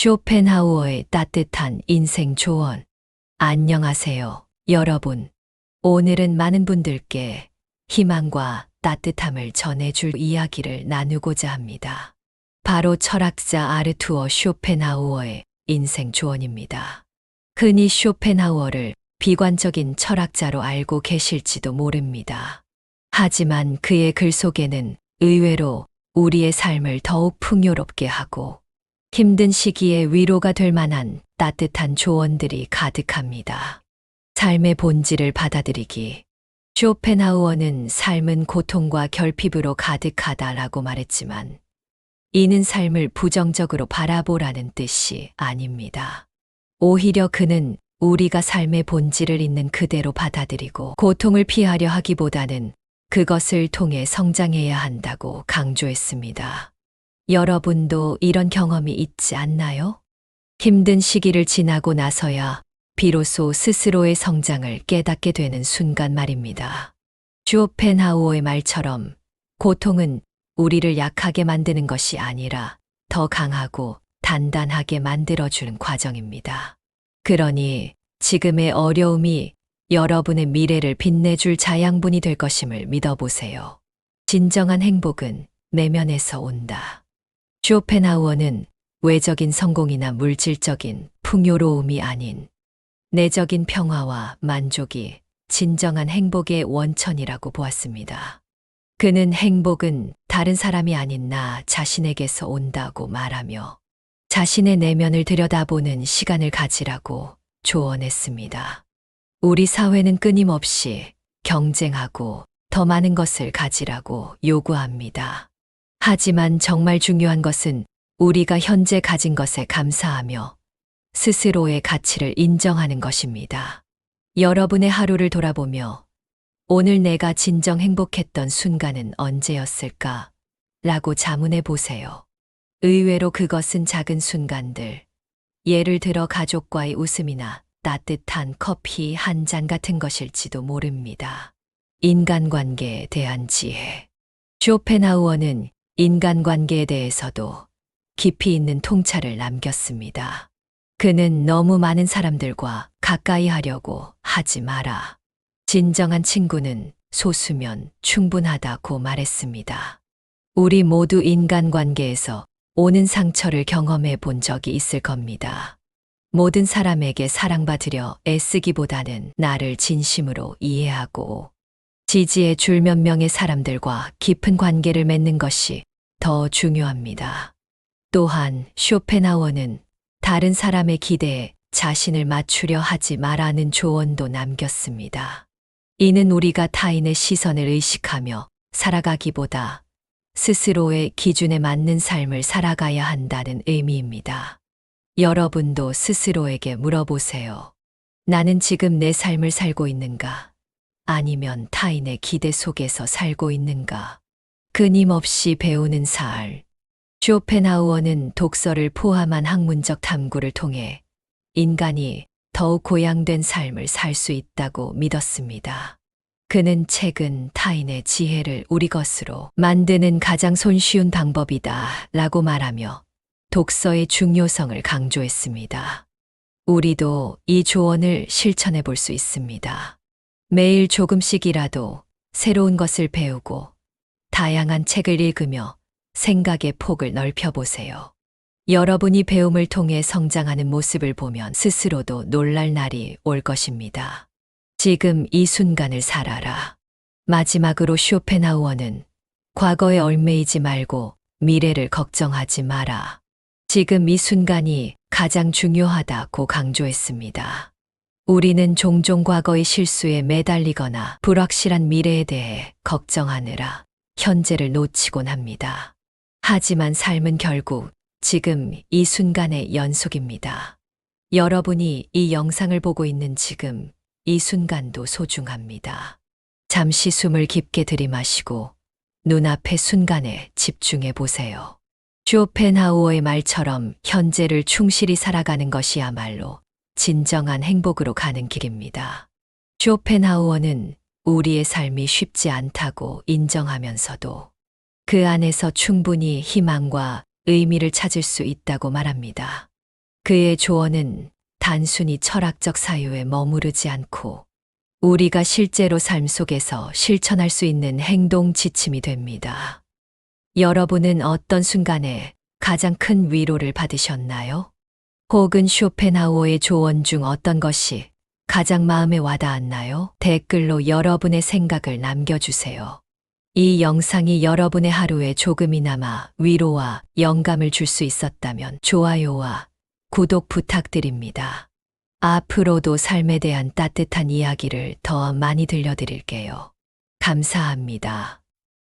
쇼펜하우어의 따뜻한 인생 조언. 안녕하세요, 여러분. 오늘은 많은 분들께 희망과 따뜻함을 전해줄 이야기를 나누고자 합니다. 바로 철학자 아르투어 쇼펜하우어의 인생 조언입니다. 흔히 쇼펜하우어를 비관적인 철학자로 알고 계실지도 모릅니다. 하지만 그의 글 속에는 의외로 우리의 삶을 더욱 풍요롭게 하고 힘든 시기에 위로가 될 만한 따뜻한 조언들이 가득합니다. 삶의 본질을 받아들이기. 쇼펜하우어는 삶은 고통과 결핍으로 가득하다라고 말했지만 이는 삶을 부정적으로 바라보라는 뜻이 아닙니다. 오히려 그는 우리가 삶의 본질을 있는 그대로 받아들이고 고통을 피하려 하기보다는 그것을 통해 성장해야 한다고 강조했습니다. 여러분도 이런 경험이 있지 않나요? 힘든 시기를 지나고 나서야 비로소 스스로의 성장을 깨닫게 되는 순간 말입니다. 쇼펜하우어의 말처럼 고통은 우리를 약하게 만드는 것이 아니라 더 강하고 단단하게 만들어주는 과정입니다. 그러니 지금의 어려움이 여러분의 미래를 빛내줄 자양분이 될 것임을 믿어보세요. 진정한 행복은 내면에서 온다. 쇼펜하우어는 외적인 성공이나 물질적인 풍요로움이 아닌 내적인 평화와 만족이 진정한 행복의 원천이라고 보았습니다. 그는 행복은 다른 사람이 아닌 나 자신에게서 온다고 말하며 자신의 내면을 들여다보는 시간을 가지라고 조언했습니다. 우리 사회는 끊임없이 경쟁하고 더 많은 것을 가지라고 요구합니다. 하지만 정말 중요한 것은 우리가 현재 가진 것에 감사하며 스스로의 가치를 인정하는 것입니다. 여러분의 하루를 돌아보며 오늘 내가 진정 행복했던 순간은 언제였을까? 라고 자문해 보세요. 의외로 그것은 작은 순간들. 예를 들어 가족과의 웃음이나 따뜻한 커피 한 잔 같은 것일지도 모릅니다. 인간관계에 대한 지혜. 쇼펜하우어는 인간관계에 대해서도 깊이 있는 통찰을 남겼습니다. 그는 너무 많은 사람들과 가까이 하려고 하지 마라. 진정한 친구는 소수면 충분하다고 말했습니다. 우리 모두 인간관계에서 오는 상처를 경험해 본 적이 있을 겁니다. 모든 사람에게 사랑받으려 애쓰기보다는 나를 진심으로 이해하고 지지해 줄 몇 명의 사람들과 깊은 관계를 맺는 것이 더 중요합니다. 또한 쇼펜하워는 다른 사람의 기대에 자신을 맞추려 하지 말라는 조언도 남겼습니다. 이는 우리가 타인의 시선을 의식하며 살아가기보다 스스로의 기준에 맞는 삶을 살아가야 한다는 의미입니다. 여러분도 스스로에게 물어보세요. 나는 지금 내 삶을 살고 있는가? 아니면 타인의 기대 속에서 살고 있는가? 끊임없이 배우는 살. 쇼펜하우어는 독서를 포함한 학문적 탐구를 통해 인간이 더욱 고양된 삶을 살 수 있다고 믿었습니다. 그는 책은 타인의 지혜를 우리 것으로 만드는 가장 손쉬운 방법이다 라고 말하며 독서의 중요성을 강조했습니다. 우리도 이 조언을 실천해 볼 수 있습니다. 매일 조금씩이라도 새로운 것을 배우고 다양한 책을 읽으며 생각의 폭을 넓혀보세요. 여러분이 배움을 통해 성장하는 모습을 보면 스스로도 놀랄 날이 올 것입니다. 지금 이 순간을 살아라. 마지막으로 쇼펜하우어는 과거에 얽매이지 말고 미래를 걱정하지 마라. 지금 이 순간이 가장 중요하다고 강조했습니다. 우리는 종종 과거의 실수에 매달리거나 불확실한 미래에 대해 걱정하느라 현재를 놓치곤 합니다. 하지만 삶은 결국 지금 이 순간의 연속입니다. 여러분이 이 영상을 보고 있는 지금 이 순간도 소중합니다. 잠시 숨을 깊게 들이마시고 눈앞의 순간에 집중해 보세요. 쇼펜하우어의 말처럼 현재를 충실히 살아가는 것이야말로 진정한 행복으로 가는 길입니다. 쇼펜하우어는 우리의 삶이 쉽지 않다고 인정하면서도 그 안에서 충분히 희망과 의미를 찾을 수 있다고 말합니다. 그의 조언은 단순히 철학적 사유에 머무르지 않고 우리가 실제로 삶 속에서 실천할 수 있는 행동 지침이 됩니다. 여러분은 어떤 순간에 가장 큰 위로를 받으셨나요? 혹은 쇼펜하우어의 조언 중 어떤 것이 가장 마음에 와닿았나요? 댓글로 여러분의 생각을 남겨주세요. 이 영상이 여러분의 하루에 조금이나마 위로와 영감을 줄 수 있었다면 좋아요와 구독 부탁드립니다. 앞으로도 삶에 대한 따뜻한 이야기를 더 많이 들려드릴게요. 감사합니다.